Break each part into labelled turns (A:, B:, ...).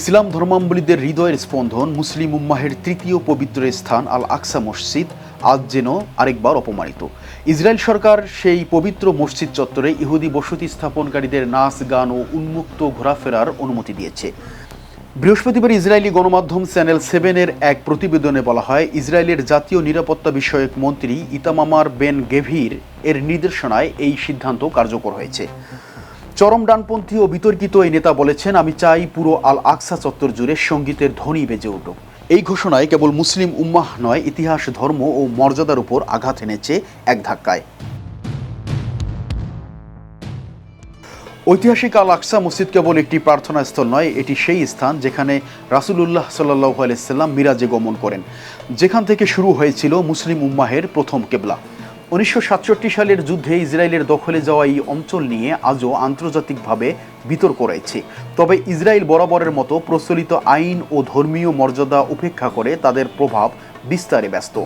A: ইসলাম ধর্মাবলীদের হৃদয়ের স্পন্দন মুসলিম উম্মাহের তৃতীয় পবিত্র স্থান আল আকসা মসজিদ আজ যেন আরেকবার অপমানিত। ইসরায়েল সরকার সেই পবিত্র মসজিদ চত্বরে ইহুদি বসতি স্থাপনকারীদের নাচ, গান ও উন্মুক্ত ঘোরাফেরার অনুমতি দিয়েছে। বৃহস্পতিবার ইসরায়েলি গণমাধ্যম চ্যানেল সেভেনের এক প্রতিবেদনে বলা হয়, ইসরায়েলের জাতীয় নিরাপত্তা বিষয়ক মন্ত্রী ইতামামার বেন গেভির এর নির্দেশনায় এই সিদ্ধান্ত কার্যকর হয়েছে। চরম ডানপন্থী ও বিতর্কিত এই নেতা বলেছেন, আমি চাই পুরো আল আকসা চত্বর জুড়ে সঙ্গীতের ধ্বনি বেজে উঠুক। এই ঘোষণায় কেবল মুসলিম উম্মাহ নয়, ইতিহাস, ধর্ম ও মর্যাদার উপর আঘাত এনেছে এক ধাক্কায়। ঐতিহাসিক আল আকসা মসজিদ কেবল একটি প্রার্থনা স্থল নয়, এটি সেই স্থান যেখানে রাসুলুল্লাহ সাল্লাহ আলাইসাল্লাম মিরাজে গমন করেন। যেখান থেকে শুরু হয়েছিল মুসলিম উম্মাহের প্রথম কেবলা। উনিশশো সাতষট্টি সালের যুদ্ধে ইসরায়েলের দখলে যাওয়া এই অঞ্চল নিয়ে আজও আন্তর্জাতিকভাবে বিতর্ক রয়েছে। তবে ইসরায়েল বরাবরের মতো প্রচলিত আইন ও ধর্মীয় মর্যাদা উপেক্ষা করে তাদের প্রভাব বিস্তারে ব্যস্ত।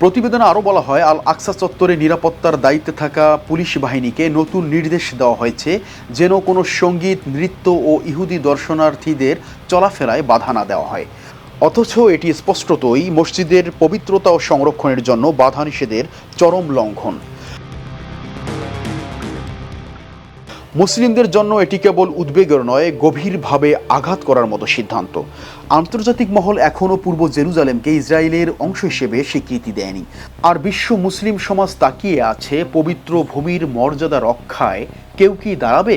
A: প্রতিবেদনে আরও বলা হয় আল আকসা চত্বরে নিরাপত্তার দায়িত্বে থাকা পুলিশ বাহিনীকে নতুন নির্দেশ দেওয়া হয়েছে যেন কোনো সংগীত, নৃত্য ও ইহুদি দর্শনার্থীদের চলাফেরায় বাধা না দেওয়া হয়। অথচ এটি স্পষ্টতই মসজিদের পবিত্রতা ও সংরক্ষণের জন্য বাধা নিষেধের চরম লঙ্ঘন। মুসলিমদের জন্য এটি কেবল উদ্বেগের নয়, গভীরভাবে আঘাত করার মতো সিদ্ধান্ত। আন্তর্জাতিক মহল এখনও পূর্ব জেরুজালেমকে ইসরায়েলের অংশ হিসেবে স্বীকৃতি দেয়নি। আর বিশ্ব মুসলিম সমাজ তাকিয়ে আছে পবিত্র ভূমির মর্যাদা রক্ষায়। কেউ কি দাঁড়াবে?